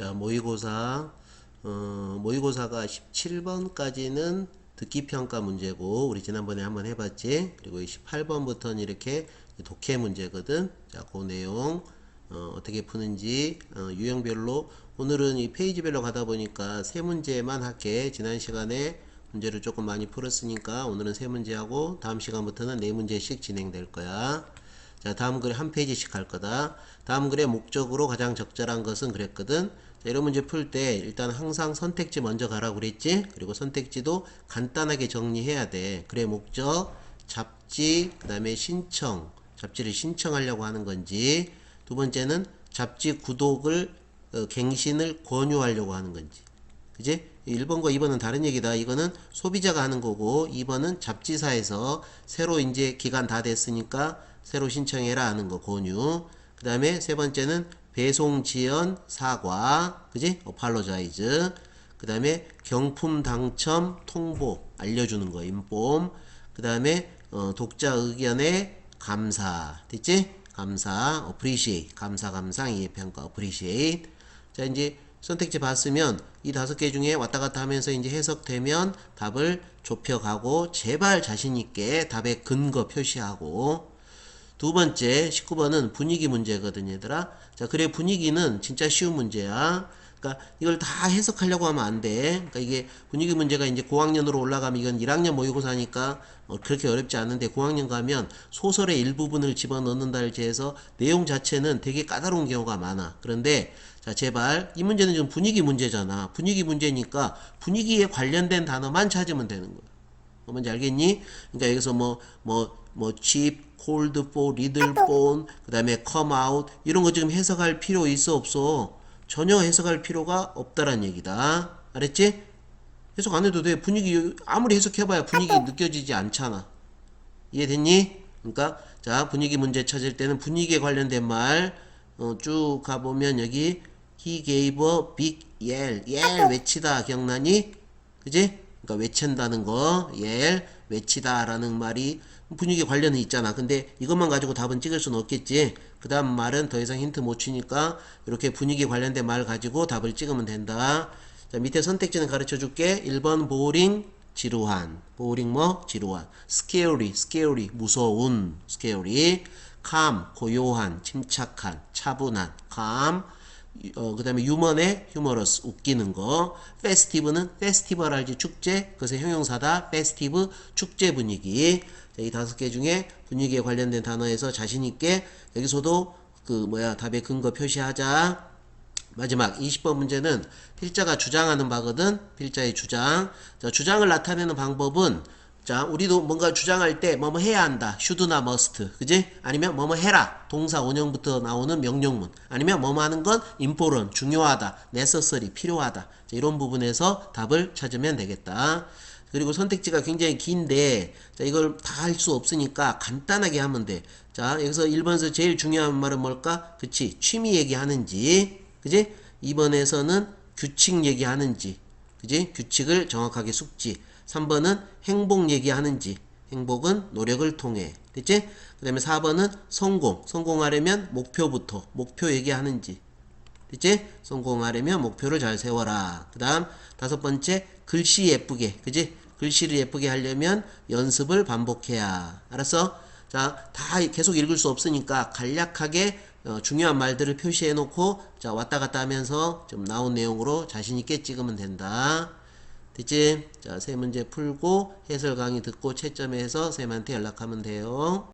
자, 모의고사, 어, 모의고사가 17번까지는 듣기 평가 문제고, 우리 지난번에 한번 해봤지? 그리고 18번부터는 이렇게 독해 문제거든. 자, 그 내용, 어, 어떻게 푸는지, 어, 유형별로, 오늘은 이 페이지별로 가다 보니까 세 문제만 할게. 지난 시간에 문제를 조금 많이 풀었으니까 오늘은 세 문제 하고, 다음 시간부터는 네 문제씩 진행될 거야. 자, 다음 글에 한 페이지씩 할 거다. 다음 글의 목적으로 가장 적절한 것은 그랬거든. 자, 이런 문제 풀 때 일단 항상 선택지 먼저 가라고 그랬지? 그리고 선택지도 간단하게 정리해야 돼. 글의 목적, 잡지, 그 다음에 신청. 잡지를 신청하려고 하는 건지. 두 번째는 잡지 구독을, 어, 갱신을 권유하려고 하는 건지. 그지? 1번과 2번은 다른 얘기다. 이거는 소비자가 하는 거고, 2번은 잡지사에서 새로 이제 기간 다 됐으니까 새로 신청해라 하는 거, 권유. 그 다음에 세 번째는 배송 지연 사과. 그지? 어팔로자이즈. 그 다음에 경품 당첨 통보. 알려주는 거, 인폼. 그 다음에 어, 독자 의견에 감사. 됐지? 감사. appreciate. 감사, 감상, 이해평가. appreciate. 자, 이제 선택지 봤으면 이 다섯 개 중에 왔다 갔다 하면서 이제 해석되면 답을 좁혀가고 제발 자신있게 답의 근거 표시하고 두 번째 19번은 분위기 문제거든 얘들아 자 그래 분위기는 진짜 쉬운 문제야 그러니까 이걸 다 해석하려고 하면 안 돼. 그러니까 이게 분위기 문제가 이제 고학년으로 올라가면 이건 1학년 모의고사니까 어, 그렇게 어렵지 않은데 고학년 가면 소설의 일부분을 집어넣는다를 해서 내용 자체는 되게 까다로운 경우가 많아. 그런데 자 제발 이 문제는 지금 분위기 문제잖아. 분위기 문제니까 분위기에 관련된 단어만 찾으면 되는 거야. 뭐 뭔지 알겠니? 그러니까 여기서 뭐 뭐 뭐 cheap, cold little phone, 그 다음에 come out 이런 거 지금 해석할 필요 있어 없어? 전혀 해석할 필요가 없다란 얘기다. 알았지? 해석 안 해도 돼. 분위기 아무리 해석해봐야 분위기 느껴지지 않잖아. 이해됐니? 그러니까 자 분위기 문제 찾을 때는 분위기에 관련된 말 어, 쭉 가보면 여기 he gave a big yell yell 외치다 기억나니? 그지? 그러니까 외친다는 거 yell 외치다라는 말이 분위기 관련은 있잖아. 근데 이것만 가지고 답은 찍을 수는 없겠지. 그 다음 말은 더 이상 힌트 못 주니까 이렇게 분위기 관련된 말 가지고 답을 찍으면 된다. 자, 밑에 선택지는 가르쳐 줄게. 1번 보링, 지루한. 보링 뭐? 지루한. scary, scary, 무서운. scary. calm, 고요한, 침착한, 차분한. calm. 어, 그 다음에 유머네, humorous, 웃기는 거. festive는 festival 알지? 축제. 그것의 형용사다. festive, 축제 분위기. 자, 이 다섯 개 중에 분위기에 관련된 단어에서 자신 있게 여기서도 그 뭐야 답의 근거 표시하자. 마지막 20번 문제는 필자가 주장하는 바거든. 필자의 주장. 자, 주장을 나타내는 방법은 자, 우리도 뭔가 주장할 때 뭐뭐 해야 한다. should나 must. 그지? 아니면 뭐뭐 해라. 동사 원형부터 나오는 명령문. 아니면 뭐뭐 하는 건 important, 중요하다. necessary, 필요하다. 자, 이런 부분에서 답을 찾으면 되겠다. 그리고 선택지가 굉장히 긴데 자, 이걸 다 할 수 없으니까 간단하게 하면 돼. 자, 여기서 1번에서 제일 중요한 말은 뭘까? 그치? 취미 얘기하는지. 그지? 2번에서는 규칙 얘기하는지. 그지? 규칙을 정확하게 숙지. 3번은 행복 얘기하는지. 행복은 노력을 통해. 됐지? 그 다음에 4번은 성공. 성공하려면 목표부터. 목표 얘기하는지. 됐지? 성공하려면 목표를 잘 세워라. 그 다음 다섯 번째 글씨 예쁘게. 그지? 글씨를 예쁘게 하려면 연습을 반복해야. 알았어? 자, 다 계속 읽을 수 없으니까 간략하게 어, 중요한 말들을 표시해 놓고 자, 왔다 갔다 하면서 좀 나온 내용으로 자신 있게 찍으면 된다. 됐지? 자, 세 문제 풀고 해설 강의 듣고 채점해서 쌤한테 연락하면 돼요.